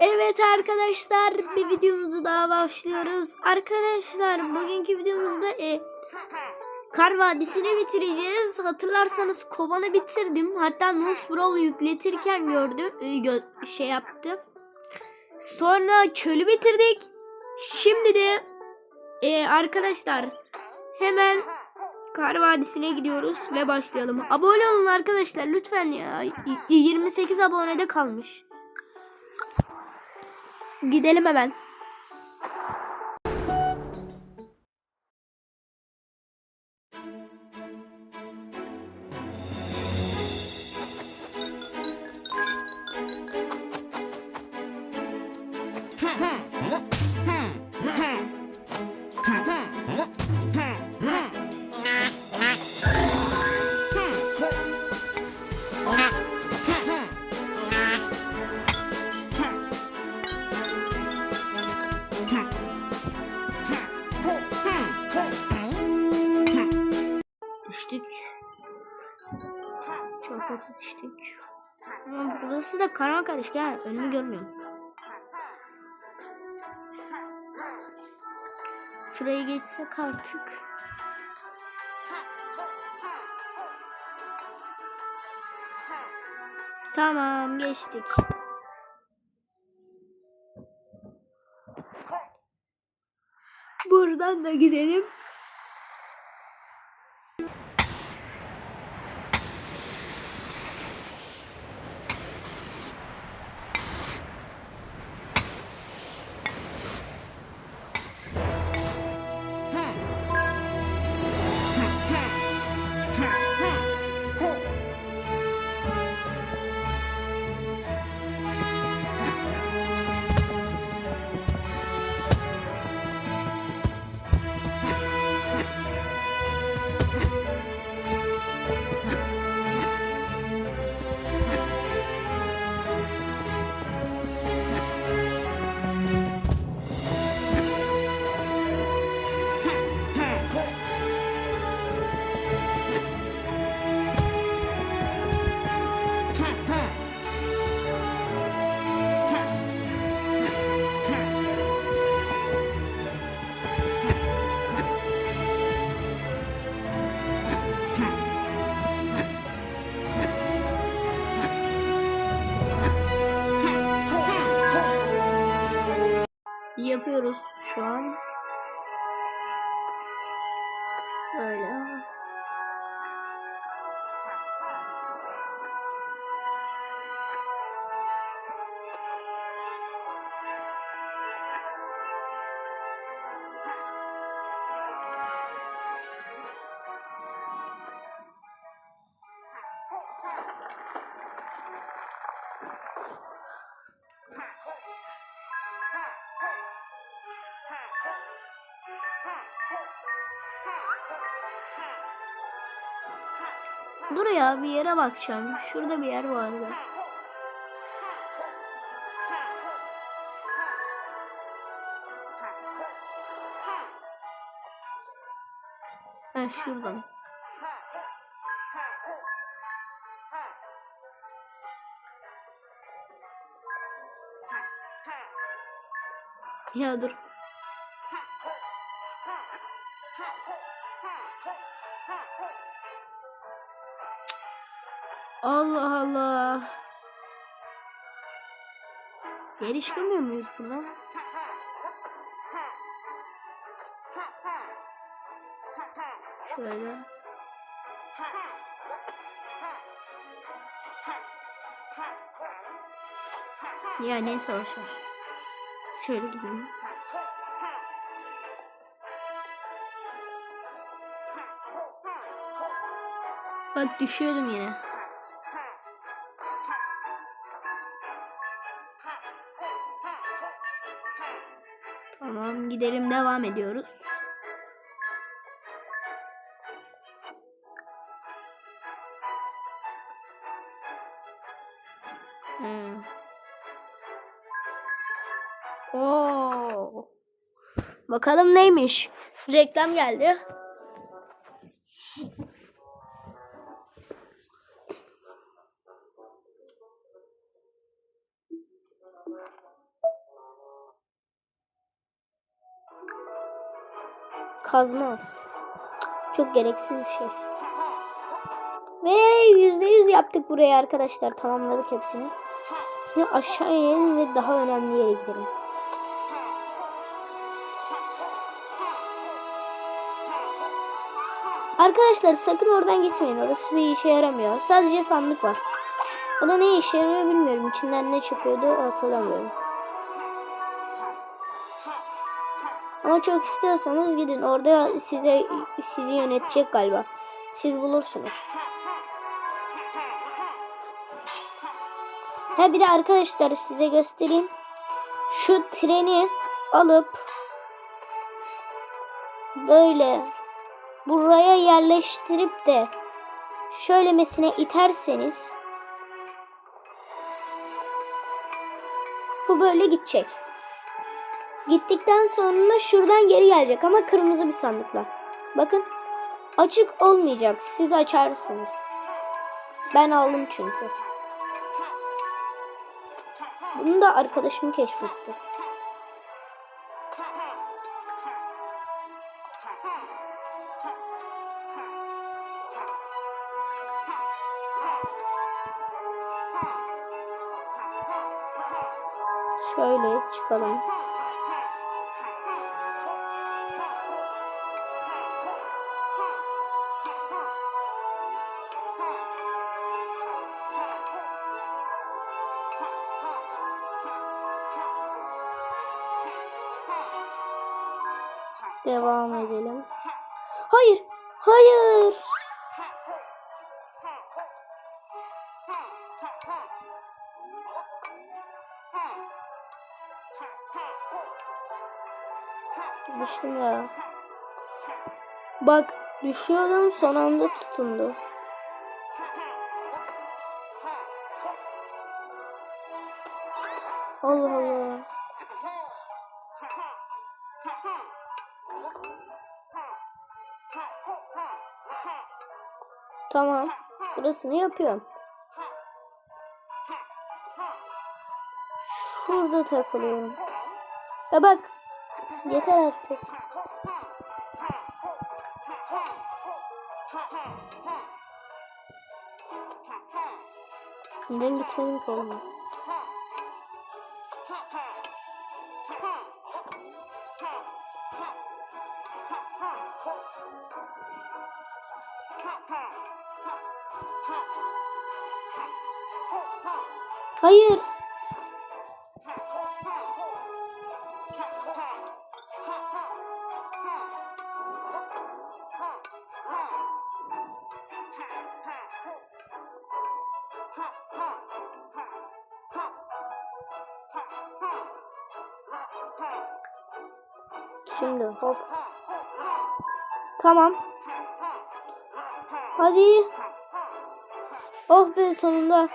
Evet arkadaşlar bir videomuzu daha başlıyoruz. Arkadaşlar bugünkü videomuzda e, Kar Vadisi'ni bitireceğiz. Hatırlarsanız kovanı bitirdim. Hatta Nose Brawl yükletirken gördüm. e, gö- şey yaptım. Sonra çölü bitirdik. Şimdi de e, arkadaşlar hemen Kar Vadisi'ne gidiyoruz ve başlayalım. Abone olun arkadaşlar lütfen ya. Y- 28 abonede kalmış. Gidelim hemen. Kötü düştük. Ama burası da karanlık karışık ha. Önümü görmüyorum. Şuraya geçsek artık. Tamam geçtik. Buradan da gidelim. Yapıyoruz şu an. Dur ya bir yere bakacağım. Şurada bir yer vardı. Ha şuradan. Ya dur. Allah Allah. Geri çıkamıyor muyuz buradan? Şöyle. Ya neyse boşver. Şöyle gidelim. Bak düşüyordum yine. Gidelim devam ediyoruz. Hmm. Oo. Bakalım neymiş? Reklam geldi. Kazma. Çok gereksiz bir şey. Ve yüzde yüz yaptık burayı arkadaşlar. Tamamladık hepsini. Şimdi aşağı inelim ve daha önemli yere gidelim. Arkadaşlar sakın oradan gitmeyin. Orası bir işe yaramıyor. Sadece sandık var. O da ne işe yarıyor bilmiyorum. İçinden ne çıkıyordu hatırlamıyorum. Ama çok istiyorsanız gidin. Orada size sizi yönetecek galiba. Siz bulursunuz. Ha bir de arkadaşlar size göstereyim. Şu treni alıp böyle buraya yerleştirip de şöylemesine iterseniz bu böyle gidecek. Gittikten sonra şuradan geri gelecek ama kırmızı bir sandıkla. Bakın açık olmayacak. Siz açarsınız. Ben aldım çünkü. Bunu da arkadaşım keşfetti. Şöyle çıkalım. Devam edelim. Hayır. Hayır. Düştüm ya. Bak düşüyordum son anda tutundu. Allah Allah. Tamam. Burasını yapıyorum. Şurada takılıyorum. Ya bak. Yeter artık. Ben gitmedim ki oğlum. Hayır. Şimdi hop. Tamam. Hadi. Oh be sonunda.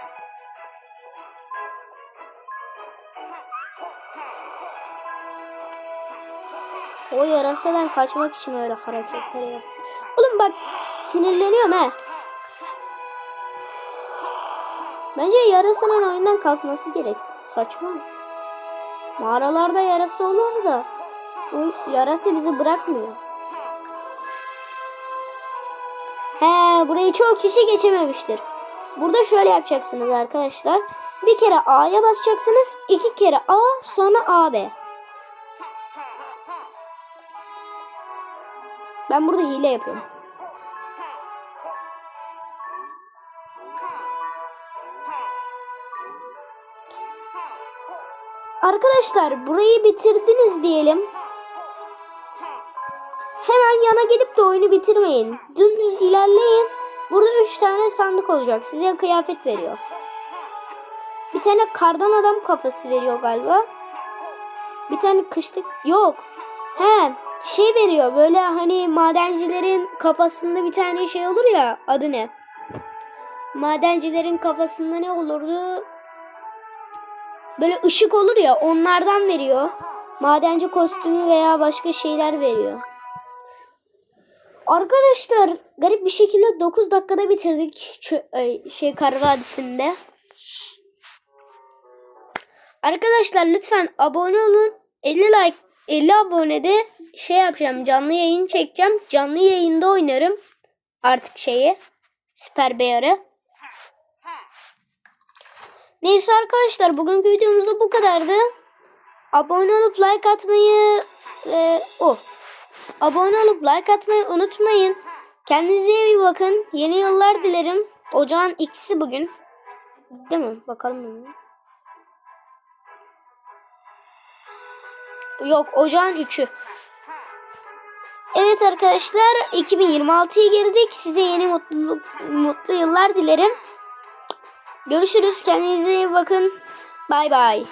O yarasadan kaçmak için öyle hareketler yap. Oğlum bak sinirleniyorum he. Bence yarasının oyundan kalkması gerek. Saçma. Mağaralarda yarası olur da o yarası bizi bırakmıyor. He, burayı çok kişi geçememiştir. Burada şöyle yapacaksınız arkadaşlar. Bir kere A'ya basacaksınız. iki kere A sonra AB. Ben burada hile yapıyorum. Arkadaşlar burayı bitirdiniz diyelim. Hemen yana gidip de oyunu bitirmeyin. Dümdüz ilerleyin. Burada 3 tane sandık olacak. Size kıyafet veriyor. Bir tane kardan adam kafası veriyor galiba. Bir tane kışlık yok. He şey veriyor böyle hani madencilerin kafasında bir tane şey olur ya adı ne? Madencilerin kafasında ne olurdu? Böyle ışık olur ya onlardan veriyor. Madenci kostümü veya başka şeyler veriyor. Arkadaşlar garip bir şekilde 9 dakikada bitirdik Çö- ay, şey Kar Vadisi'nde. Arkadaşlar lütfen abone olun. 50 like 50 abonede şey yapacağım. Canlı yayın çekeceğim. Canlı yayında oynarım. Artık şeyi. Süper Bear'ı. Neyse arkadaşlar bugünkü videomuzda bu kadardı. Abone olup like atmayı e, o. Abone olup like atmayı unutmayın. Kendinize iyi bakın. Yeni yıllar dilerim. Ocağın ikisi bugün. Değil mi? Bakalım. Yok ocağın 3'ü. Evet arkadaşlar 2026'ya girdik. Size yeni mutluluk, mutlu yıllar dilerim. Görüşürüz. Kendinize iyi bakın. Bay bay.